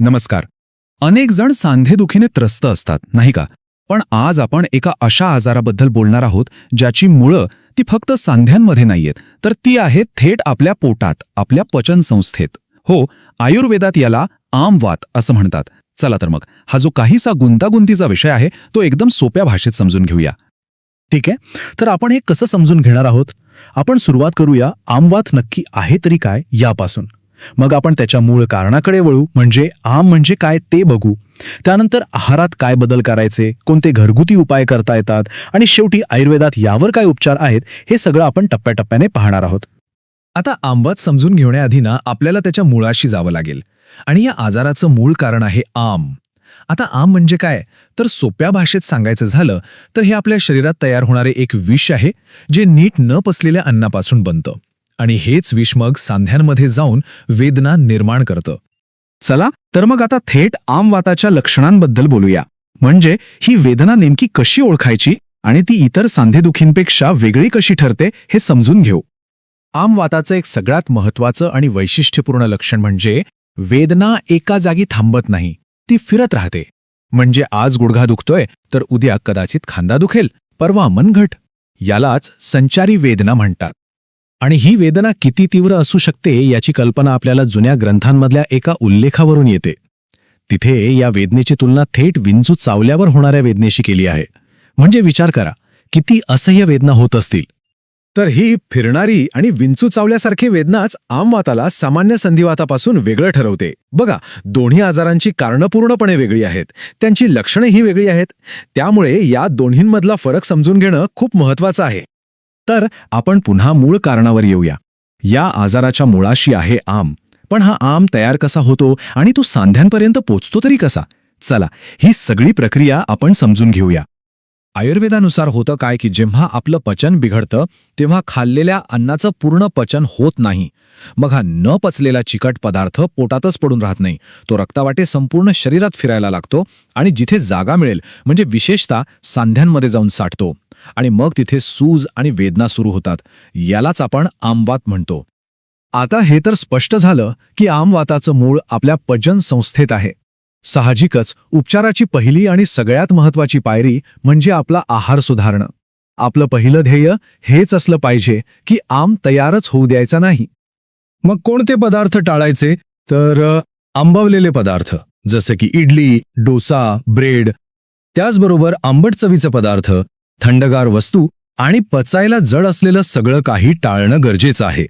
नमस्कार. अनेक जण सांधेदुखीने त्रस्त असतात नाही का? पण आज आपण एका अशा आजाराबद्दल बोलणार आहोत ज्याची मुळं ती फक्त सांध्यांमध्ये नाहीयेत तर ती आहेत थेट आपल्या पोटात आपल्या पचन संस्थेत हो आयुर्वेदात याला आमवात असं म्हणतात. चला तर मग हा जो काहीसा गुंतागुंतीचा विषय आहे तो एकदम सोप्या भाषेत समजून घेऊया. ठीक आहे? तर आपण हे कसं समजून घेणार आहोत? आपण सुरुवात करूया आमवात नक्की आहे तरी काय यापासून. मग आपण त्याच्या मूळ कारणाकडे वळू म्हणजे आम म्हणजे काय ते बघू. त्यानंतर आहारात काय बदल करायचे कोणते घरगुती उपाय करता येतात आणि शेवटी आयुर्वेदात यावर काय उपचार आहेत हे सगळं आपण टप्प्याटप्प्याने पाहणार आहोत. आता आंबात समजून घेण्याआधी ना आपल्याला त्याच्या मुळाशी जावं लागेल. आणि या आजाराचं मूळ कारण आहे आम. आता आम म्हणजे काय? तर सोप्या भाषेत सांगायचं झालं तर हे आपल्या शरीरात तयार होणारे एक विष आहे जे नीट न पसलेल्या अन्नापासून बनतं. आणि हेच विषमग सांध्यांमध्ये जाऊन वेदना निर्माण करतं. चला तर मग आता थेट आमवाताच्या लक्षणांबद्दल बोलूया. म्हणजे ही वेदना नेमकी कशी ओळखायची आणि ती इतर सांधेदुखींपेक्षा वेगळी कशी ठरते हे समजून घेऊ. आमवाताचं एक सगळ्यात महत्वाचं आणि वैशिष्ट्यपूर्ण लक्षण म्हणजे वेदना एका जागी थांबत नाही ती फिरत राहते. म्हणजे आज गुडघा दुखतोय तर उद्या कदाचित खांदा दुखेल परवा मनघट यालाच संचारी वेदना म्हणतात. आणि ही वेदना किती तीव्र असू शकते याची कल्पना आपल्याला जुन्या ग्रंथांमधल्या एका उल्लेखावरून येते. तिथे या वेदनेची तुलना थेट विंचू चावल्यावर होणाऱ्या वेदनेशी केली आहे. म्हणजे विचार करा किती असह्य वेदना होत असतील? तर ही फिरणारी आणि विंचू चावल्यासारखी वेदनाच आमवाताला सामान्य संधिवातापासून वेगळं ठरवते. बघा दोन्ही आजारांची कारणं पूर्णपणे वेगळी आहेत. त्यांची लक्षणंही वेगळी आहेत. त्यामुळे या दोन्हींमधला फरक समजून घेणं खूप महत्वाचं आहे. तर आपण पुन्हा मूळ कारणावर येऊया. या आजाराच्या मुळाशी आहे आम. पण हा आम तयार कसा होतो आणि तो सांध्यांपर्यंत पोचतो तरी कसा? चला ही सगळी प्रक्रिया आपण समजून घेऊया. आयुर्वेदानुसार होतं काय की जेव्हा आपलं पचन बिघडतं तेव्हा खाल्लेल्या अन्नाचं पूर्ण पचन होत नाही. मग हा न पचलेला चिकट पदार्थ पोटातच पडून राहत नाही. तो रक्तावाटे संपूर्ण शरीरात फिरायला लागतो आणि जिथे जागा मिळेल म्हणजे विशेषतः सांध्यांमध्ये जाऊन साठतो. आणि मग तिथे सूज आणि वेदना सुरू होतात. यालाच आपण आमवात म्हणतो. आता हे तर स्पष्ट झालं की आमवाताचं मूळ आपल्या पचन संस्थेत आहे. साहजिकच उपचाराची पहिली आणि सगळ्यात महत्वाची पायरी म्हणजे आपला आहार सुधारणं. आपलं पहिलं ध्येय हेच असलं पाहिजे की आम तयारच होऊ द्यायचा नाही. मग कोणते पदार्थ टाळायचे? तर आंबवलेले पदार्थ जसं की इडली डोसा ब्रेड. त्याचबरोबर आंबट चवीचे पदार्थ थंडगार वस्तू आणि पचायला जड असलेलं सगळं काही टाळणं गरजेचं आहे.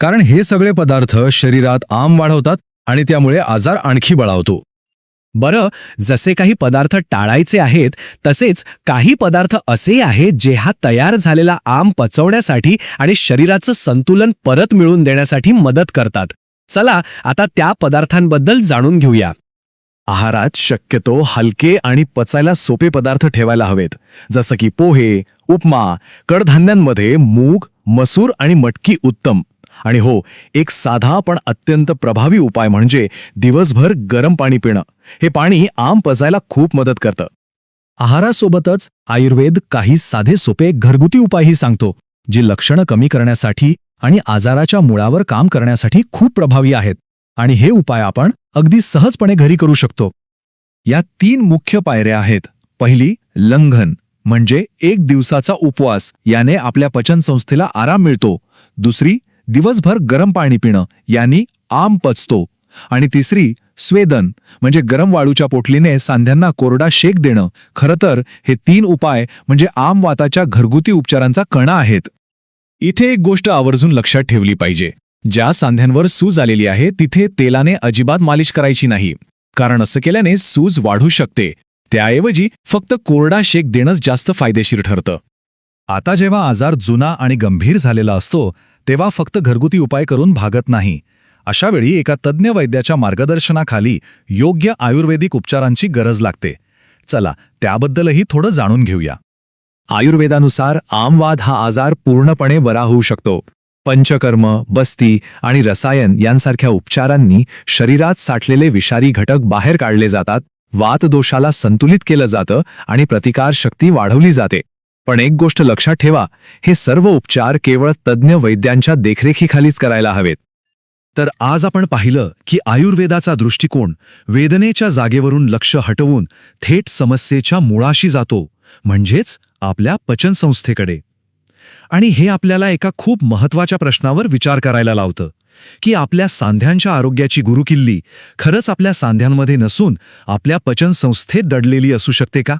कारण हे सगळे पदार्थ शरीरात आम वाढवतात आणि त्यामुळे आजार आणखी बळावतो. बरं जसे काही पदार्थ टाळायचे आहेत तसेच काही पदार्थ असे आहेत जे हा तयार झालेला आम पचवण्यासाठी आणि शरीराचं संतुलन परत मिळवून देण्यासाठी मदत करतात. चला आता त्या पदार्थांबद्दल जाणून घेऊया. आहारात शक्यतो हलके आणि पचायला सोपे पदार्थ ठेवायला हवेत जसं की पोहे उपमा कडधान्यांमध्ये मूग मसूर आणि मटकी उत्तम. आणि हो एक साधा पण अत्यंत प्रभावी उपाय म्हणजे दिवसभर गरम पाणी पिणं. हे पाणी आम पचायला खूप मदत करतं. आहारासोबतच आयुर्वेद काही साधे सोपे घरगुती उपायही सांगतो जी लक्षणं कमी करण्यासाठी आणि आजाराच्या मुळावर काम करण्यासाठी खूप प्रभावी आहेत. आणि हे उपाय आपण अगदी सहजपणे घरी करू शकतो. या तीन मुख्य पायऱ्या आहेत. पहिली लंघन म्हणजे एक दिवसाचा उपवास याने आपल्या पचनसंस्थेला आराम मिळतो. दुसरी दिवसभर गरम पाणी पिणं यांनी आम पचतो. आणि तिसरी स्वेदन म्हणजे गरम वाळूच्या पोटलीने सांध्यांना कोरडा शेक देणं. खरं तर हे तीन उपाय म्हणजे आम वाताच्या घरगुती उपचारांचा कणा आहेत. इथे एक गोष्ट आवर्जून लक्षात ठेवली पाहिजे. ज्या सांध्यांवर सूज आलेली आहे तिथे तेलाने अजिबात मालिश करायची नाही. कारण असं केल्याने सूज वाढू शकते. त्याऐवजी फक्त कोरडा शेक देणंच जास्त फायदेशीर ठरतं. आता जेव्हा आजार जुना आणि गंभीर झालेला असतो तेव्हा फक्त घरगुती उपाय करून भागत नाही. अशावेळी एका तज्ज्ञ वैद्याच्या मार्गदर्शनाखाली योग्य आयुर्वेदिक उपचारांची गरज लागते. चला त्याबद्दलही थोडं जाणून घेऊया. आयुर्वेदानुसार आमवाद हा आजार पूर्णपणे बरा होऊ शकतो. पंचकर्म बस्ती आणि रसायन यांसारख्या उपचारांनी शरीरात साठलेले विषारी घटक बाहेर काढले जातात वातदोषाला संतुलित केलं जातं आणि प्रतिकारशक्ती वाढवली जाते. पण एक गोष्ट लक्षात ठेवा हे सर्व उपचार केवळ तज्ज्ञ वैद्यांच्या देखरेखीखालीच करायला हवेत. तर आज आपण पाहिलं की आयुर्वेदाचा दृष्टिकोन वेदनेच्या जागेवरून लक्ष हटवून थेट समस्येच्या मुळाशी जातो म्हणजेच आपल्या पचनसंस्थेकडे. आणि हे आपल्याला एका खूप महत्त्वाच्या प्रश्नावर विचार करायला लावतं. की आपल्या सांध्यांच्या आरोग्याची गुरुकिल्ली खरंच आपल्या सांध्यांमध्ये नसून आपल्या पचनसंस्थेत दडलेली असू शकते का?